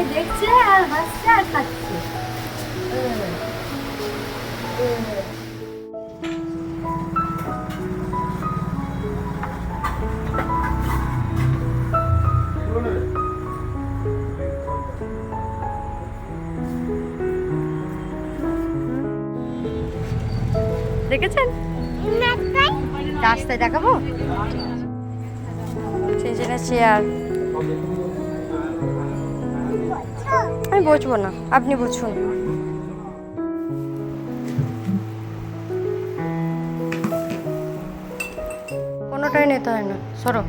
আয়নায় দেখছে আর হাসছে আর খাচ্ছে। দেখেছেন? রাস্তায় দেখাবো? চেঞ্জের চেয়ার আমি বুঝব না আপনি বুঝুন। কোনোটাই নিতে হয় না সরো।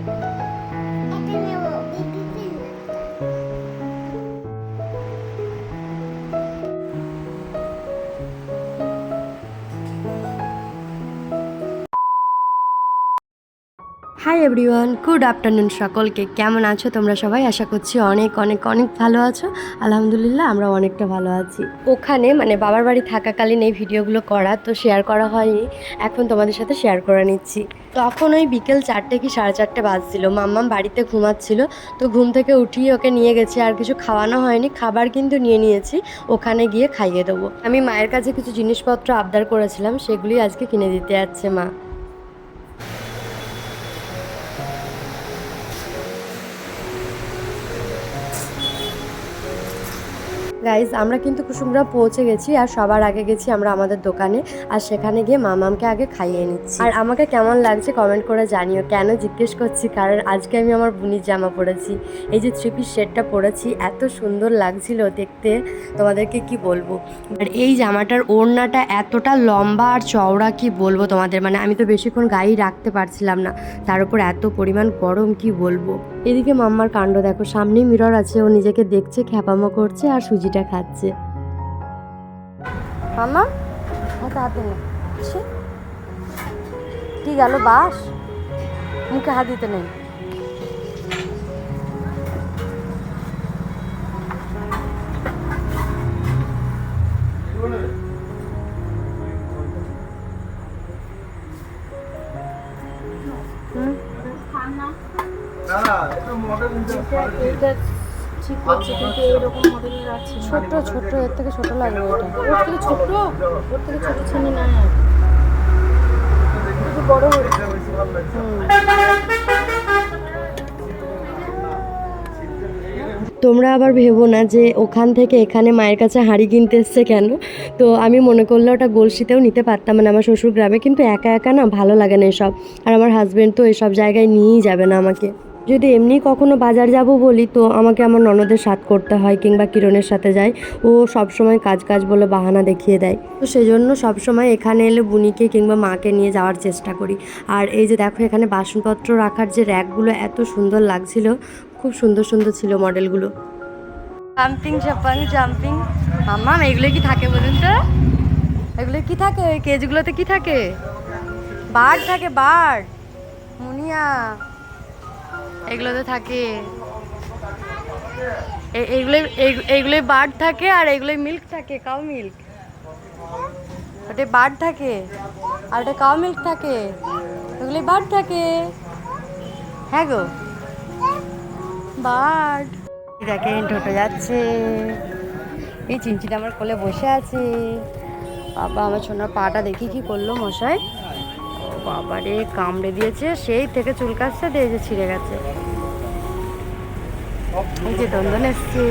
হাই এভরিওয়ান গুড আফটারনুন সকলকে। কেমন আছো তোমরা সবাই? আশা করছি অনেক অনেক অনেক ভালো আছো। আলহামদুলিল্লাহ আমরা অনেকটা ভালো আছি। ওখানে মানে বাবার বাড়ি থাকাকালীন এই ভিডিওগুলো করা, তো শেয়ার করা হয়নি। এখন তোমাদের সাথে শেয়ার করে নিচ্ছি। তখন ওই বিকেল চারটে কি সাড়ে চারটে বাজছিল। মাম্মাম বাড়িতে ঘুমাচ্ছিল, তো ঘুম থেকে উঠিয়ে ওকে নিয়ে গেছি। আর কিছু খাওয়ানো হয়নি, খাবার কিন্তু নিয়ে নিয়েছি। ওখানে গিয়ে খাইয়ে দেবো। আমি মায়ের কাছে কিছু জিনিসপত্র আবদার করেছিলাম সেগুলি আজকে কিনে দিতে যাচ্ছে মা। গাইজ আমরা কিন্তু কুসুমরা পৌঁছে গেছি আর সবার আগে গেছি আমরা আমাদের দোকানে আর সেখানে গিয়ে মামামকে আগে খাইয়ে নিচ্ছি। আর আমাকে কেমন লাগছে কমেন্ট করে জানিও। কেন জিজ্ঞেস করছি? কারণ আজকে আমি আমার বুনির জামা পরেছি। এই যে থ্রি পিস শেডটা পরেছি, এত সুন্দর লাগছিল দেখতে। তোমাদেরকে কি বলব? আর এই জামাটার ওড়নাটা এতটা লম্বা আর চওড়া, কি বলব তোমাদের? মানে আমি তো বেশিক্ষণ গায়ে রাখতে পারছিলাম না। তার উপর এত পরিমাণ গরম, কি বলব? এদিকে মাম্মার কাণ্ড দেখো, সামনেই মিরর আছে, ও নিজেকে দেখছে, খ্যাপামো করছে আর সুজিটা খাচ্ছে। মাম্মা, হাতে হাত দিন। কি গেল, বাস? মুখে হাত দিতে নেই। ঠিক কিন্তু এইরকম মডেলের আছে ছোট ছোট এর থেকে ছোট লাগবে এটা ওর থেকে ছোট? ওর থেকে ছোট? নাই আর একটু বড় হয়েছে তোমরা আবার ভেবো না যে ওখান থেকে এখানে মায়ের কাছে হাঁড়ি কিনতে এসছে কেন? তো আমি মনে করলে ওটা গলসিতেও নিতে পারতাম মানে আমার শ্বশুর গ্রামে কিন্তু একা একা না ভালো লাগে না এসব। আর আমার হাজব্যান্ড তো এসব জায়গায় নিয়েই যাবে না আমাকে। যদি এমনি কখনো বাজার যাব বলি, তো আমাকে আমার ননদের সাথ করতে হয় কিংবা কিরণের সাথে যাই ও সব সময় কাজ কাজ বলে বাহানা দেখিয়ে দেয়। তো সেজন্য সব সময় এখানে এলে বুনিকে কিংবা মাকে নিয়ে যাওয়ার চেষ্টা করি। আর এই যে দেখো, এখানে বাসনপত্র রাখার যে র্যাকগুলো এত সুন্দর লাগছিল। খুব সুন্দর সুন্দর ছিল মডেলগুলো। জাম্পিং জাম্পিং জাম্পিং মাম্মা এগুলো কি থাকে বলুন তো? এগুলো কি থাকে? কেজগুলোতে কি থাকে? বার্ড থাকে বার্ড মুনিয়া। এগুলোতে থাকে। এ- এইগুলোই এই- এইগুলোই বার্ড থাকে আর এগুলোই মিল্ক থাকে কাউ মিল্ক ওটা বার্ড থাকে আর ওটা কাউ মিল্ক থাকে। ওগুলোই বার্ড থাকে। হ্যাঁ গো। বার্ড দেখেন, টোটো যাচ্ছে। এই চিনচিটা আমার কোলে বসে আছে। বাবা, আমার সোনার পাটা দেখি কি করল মশাই। ও বাবা রে কামড়ে দিয়েছে সেই থেকে চুল কাটছে দিয়ে যে ছিঁড়ে গেছে। এই যে দন্দন এসছে।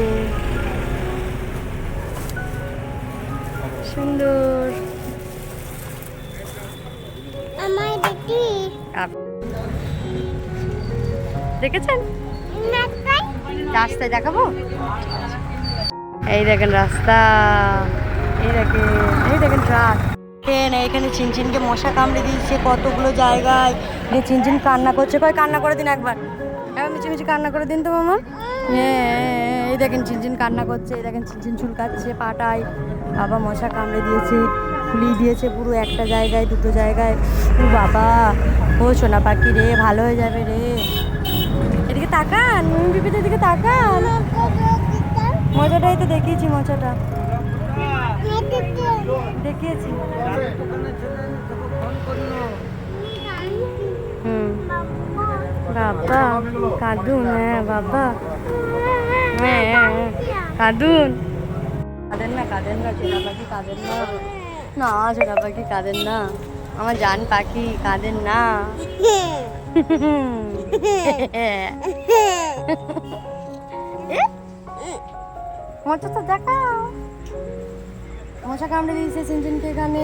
সুন্দর। আমার দেখেছেন? রাস্তায় দেখাবো? এই দেখেন রাস্তা। এই দেখেন এই দেখেন ট্রাক। ট্রেন এখানে চিনচিনকে মশা কামড়ে দিয়েছে কতগুলো জায়গায়। দিয়ে চিনচিন কান্না করছে। কয়, কান্না করে দিন একবার। একবার মিচি মিচি কান্না করে দিন তো মামা। হ্যাঁ এই দেখেন চিনচিন কান্না করছে, এই দেখেন চিনচিন চুলকাচ্ছে পাটায়। বাবা মশা কামড়ে দিয়েছে ফুলি দিয়েছে পুরো একটা জায়গায়, দুটো জায়গায়। বাবা, ও সোনা পাখি রে, ভালো হয়ে যাবে রে। এদিকে তাকান বিপিদের দিকে তাকান। মজাটাই তো দেখিয়েছি, মজাটা। দেখিয়েছি। বাবা কাদু হ্যাঁ বাবা। হ্যাঁ কাঁদুন। কাঁদেন না কাঁদেন না চেনা পাখি কাঁদেন না। না চেনা পাখি কাঁদেন না। আমার জান পাখি কাঁদেন না। মজা তো দেখাও। মশা কামড়ে দিয়েছে সিনচিনকে এখানে।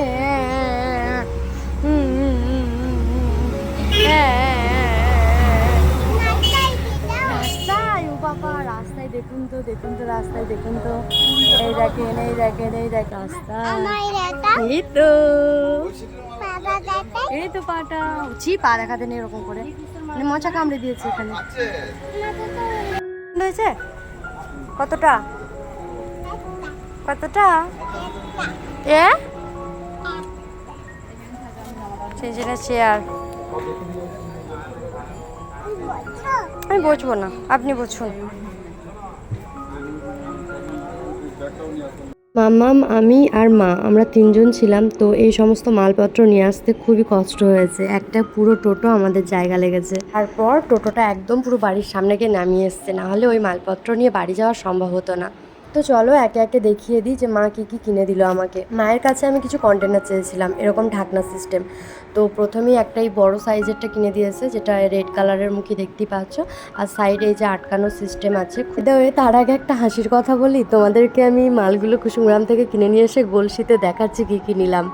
রাস্তায় ও বাবা রাস্তায় দেখুন তো দেখুন তো রাস্তায় দেখুন তো। এই দেখেন এই দেখেন এই দেখ রাস্তা। এই তো। এই তো পাটা। ছি পা দেখাতে নেই এরকম করে। মানে মশা কামড়ে দিয়েছে এখানে। হয়েছে? কতটা? কতটা? এ? সেই চেয়ার আমি বসবো না, আপনি বসুন। মাম্মাম, আমি আর মা, আমরা তিনজন ছিলাম, তো এই সমস্ত মালপত্র নিয়ে আসতে খুবই কষ্ট হয়েছে। একটা পুরো টোটো আমাদের জায়গা লেগেছে। তারপর টোটোটা একদম পুরো বাড়ির সামনে গিয়ে নামিয়ে এসছে, না হলে ওই মালপত্র নিয়ে বাড়ি যাওয়া সম্ভব হতো না। তো চলো একে একে দেখিয়ে দিই যে মা কী কী কিনে দিল আমাকে। মায়ের কাছে আমি কিছু কন্টেনার চেয়েছিলাম, এরকম ঢাকনা সিস্টেম তো প্রথমেই একটাই বড় সাইজেরটা কিনে দিয়েছে, যেটা রেড কালারের মুখে দেখতেই পাচ্ছ। আর সাইডে এই যে আটকানোর সিস্টেম আছে, খুদে হয়ে তার আগে একটা হাসির কথা বলি, তোমাদেরকে আমি মালগুলো কুসুমগ্রাম থেকে কিনে নিয়ে এসে গলসিতে দেখাচ্ছি কী কী নিলাম।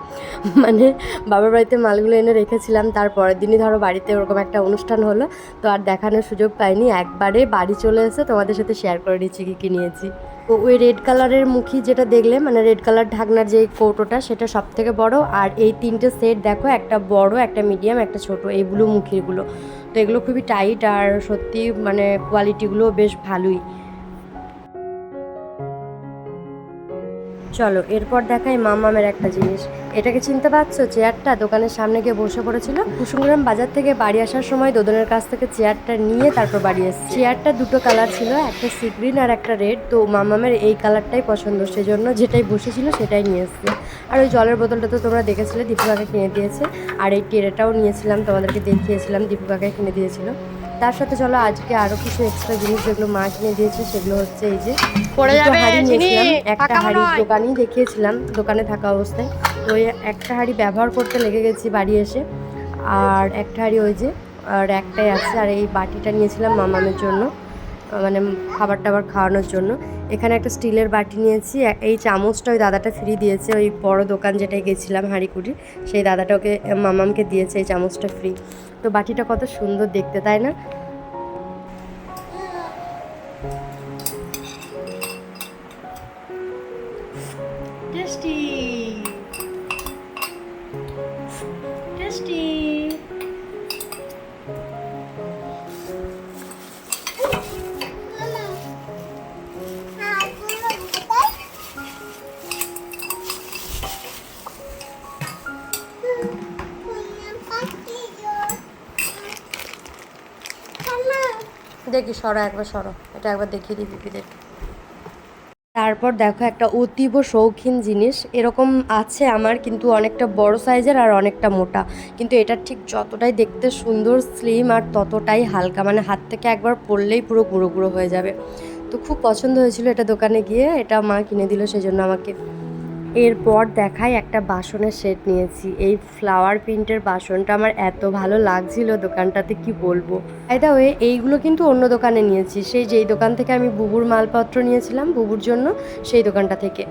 মানে বাবার বাড়িতে মালগুলো এনে রেখেছিলাম তারপরের দিনই ধরো বাড়িতে ওরকম একটা অনুষ্ঠান হলো, তো আর দেখানোর সুযোগ পাইনি। একবারে বাড়ি চলে এসে তোমাদের সাথে শেয়ার করে দিচ্ছি কী কী নিয়েছি। তো ওই রেড কালারের মুখি যেটা দেখলে মানে রেড কালার ঢাকনার যে কৌটোটা সেটা সব থেকে বড়। আর এই তিনটে সেট দেখো, একটা বড়, একটা মিডিয়াম একটা ছোট, এই ব্লু মুখিরগুলো তো এগুলো খুবই টাইট আর সত্যি মানে কোয়ালিটিগুলো বেশ ভালোই। চলো, এরপর দেখাই মামামের একটা জিনিস। এটাকে চিনতে পারছ? চেয়ারটা দোকানের সামনে গিয়ে বসে পড়েছিল। কুসুমগ্রাম বাজার থেকে বাড়ি আসার সময় দোদনের কাছ থেকে চেয়ারটা নিয়ে তারপর বাড়ি এসেছে। চেয়ারটা দুটো কালার ছিল, একটা সি গ্রিন আর একটা রেড। তো মামামের এই কালারটাই পছন্দ, সেজন্য যেটাই বসেছিল সেটাই নিয়ে এসছে। আর ওই জলের বোতলটা তো তোমরা দেখেছিলে দীপিকাকে কিনে দিয়েছে। আর এই টেরেটাও নিয়েছিলাম, তোমাদেরকে দেখিয়েছিলাম দীপিকাকে কিনে দিয়েছিল। তার সাথে চলো আজকে আরও কিছু এক্সট্রা জিনিস যেগুলো মা কিনে দিয়েছে সেগুলো হচ্ছে এই যে পড়ে যাবে, হাঁড়ি চিনি, নিয়েছিলাম। একটা হাড়ি হাঁড়ি দোকানেই দেখিয়েছিলাম দোকানে থাকা অবস্থায় তো ওই একটা হাড়ি ব্যবহার করতে লেগে গেছি বাড়ি এসে আর একটা হাড়ি ওই যে আর একটাই আছে আর এই বাটিটা নিয়েছিলাম মামামের জন্য মানে খাবার টাবার খাওয়ানোর জন্য এখানে একটা স্টিলের বাটি নিয়েছি। এই চামচটা ওই দাদাটা ফ্রি দিয়েছে। ওই বড় দোকান যেটায় গেছিলাম হাঁড়িকুড়ি সেই দাদাটাকে মামামকে দিয়েছে এই চামচটা ফ্রি। তো বাটিটা কত সুন্দর দেখতে, তাই না? দেখি সরো, একবার সরো। এটা একবার দেখিয়ে দিই পিপিদের তারপর দেখো একটা অতীব শৌখিন জিনিস। এরকম আছে আমার, কিন্তু অনেকটা বড় সাইজের আর অনেকটা মোটা। কিন্তু এটা ঠিক যতটাই দেখতে সুন্দর স্লিম আর ততটাই হালকা। মানে হাত থেকে একবার পরলেই পুরো গুঁড়ো গুঁড়ো হয়ে যাবে। তো খুব পছন্দ হয়েছিল এটা দোকানে গিয়ে। এটা মা কিনে দিল সেই জন্য আমাকে এরপর দেখাই একটা বাসনের সেট নিয়েছি। এই ফ্লাওয়ার প্রিন্টের বাসনটা আমার এত ভালো লাগছিল দোকানটাতে, কি বলব? দা ওয়ে এইগুলো কিন্তু অন্য দোকানে নিয়েছি। সেই যেই দোকান থেকে আমি বুবুর মালপত্র নিয়েছিলাম বুবুর জন্য, সেই দোকানটা থেকে।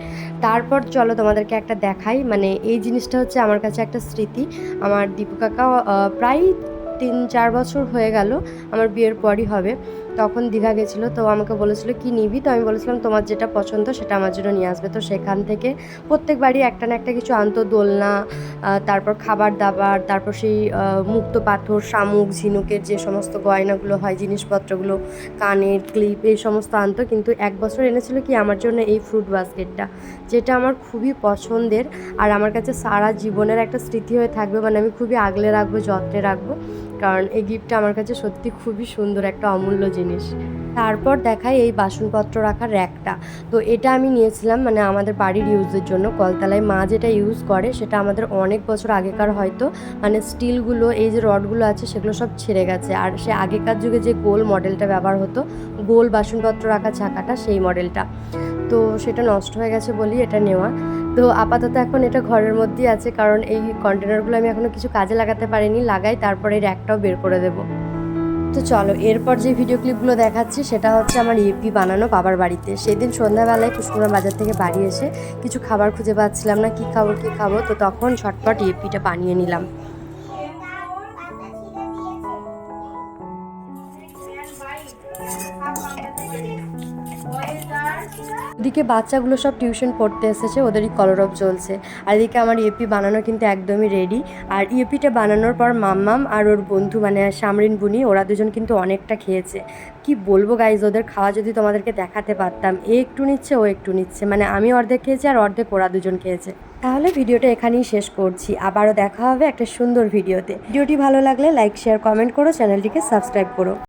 তারপর চলো তোমাদেরকে একটা দেখাই। মানে এই জিনিসটা হচ্ছে আমার কাছে একটা স্মৃতি। আমার দীপু কাকা প্রায় তিন চার বছর হয়ে গেল, আমার বিয়ের পরই হবে। তখন দীঘা গেছিল, তো আমাকে বলেছিল, কি নিবি? তো আমি বলেছিলাম, তোমার যেটা পছন্দ সেটা আমার জন্য নিয়ে আসবে। তো সেখান থেকে প্রত্যেক বাড়ি একটা না একটা কিছু আনতো, দোলনা তারপর খাবার দাবার তারপর সেই মুক্ত পাথর, শামুক, ঝিনুকের যে সমস্ত গয়নাগুলো হয়, জিনিসপত্রগুলো, কানের ক্লিপ, এই সমস্ত আনতো। কিন্তু এক বছর এনেছিল কি, আমার জন্য এই ফ্রুট বাস্কেটটা যেটা আমার খুবই পছন্দের। আর আমার কাছে সারা জীবনের একটা স্মৃতি হয়ে থাকবে মানে আমি খুবই আগলে রাখব, যত্নে রাখব। কারণ এই গিফটটা আমার কাছে সত্যি খুবই সুন্দর একটা অমূল্য জিনিস। তারপর দেখাই এই বাসনপত্র রাখার র্যাকটা। তো এটা আমি নিয়েছিলাম মানে আমাদের বাড়ির ইউজের জন্য। কলতলায় মা যেটা ইউজ করে, সেটা আমাদের অনেক বছর আগেকার হয়তো। মানে স্টিলগুলো, এই যে রডগুলো আছে, সেগুলো সব ছেড়ে গেছে। আর সে আগেকার যুগে যে গোল মডেলটা ব্যবহার হতো, গোল বাসনপত্র রাখা চাকাটা সেই মডেলটা। তো সেটা নষ্ট হয়ে গেছে বলি এটা নেওয়া। তো আপাতত এখন এটা ঘরের মধ্যেই আছে, কারণ এই কন্টেনারগুলো আমি এখনও কিছু কাজে লাগাতে পারিনি। লাগাই, তারপরে র্যাকটাও বের করে দেবো। তো চলো, এরপর যে ভিডিও ক্লিপগুলো দেখাচ্ছি, সেটা হচ্ছে আমার ইপি বানানো বাবার বাড়িতে। সেদিন সন্ধ্যাবেলায় পুষ্কুমা বাজার থেকে বাড়ি এসে কিছু খাবার খুঁজে পাচ্ছিলাম না, কি খাব কি খাব, তো তখন ছটপট ইপিটা বানিয়ে নিলাম। এদিকে বাচ্চাগুলো সব টিউশন পড়তে এসেছে, ওদেরই কলরব চলছে। আর এদিকে আমার ইএপি বানানো কিন্তু একদমই রেডি আর ইএপিটা বানানোর পর মাম্মাম আর ওর বন্ধু মানে সামরিন বুনি, ওরা দুজন কিন্তু অনেকটা খেয়েছে। কি বলব গাইজ ওদের খাওয়া যদি তোমাদেরকে দেখাতে পারতাম, এ একটু নিচ্ছে, ও একটু নিচ্ছে। মানে আমি অর্ধেক খেয়েছি আর অর্ধেক ওরা দুজন খেয়েছে। তাহলে ভিডিওটা এখানেই শেষ করছি। আবারও দেখা হবে একটা সুন্দর ভিডিওতে। ভিডিওটি ভালো লাগলে লাইক শেয়ার কমেন্ট করো চ্যানেলটিকে সাবস্ক্রাইব করো।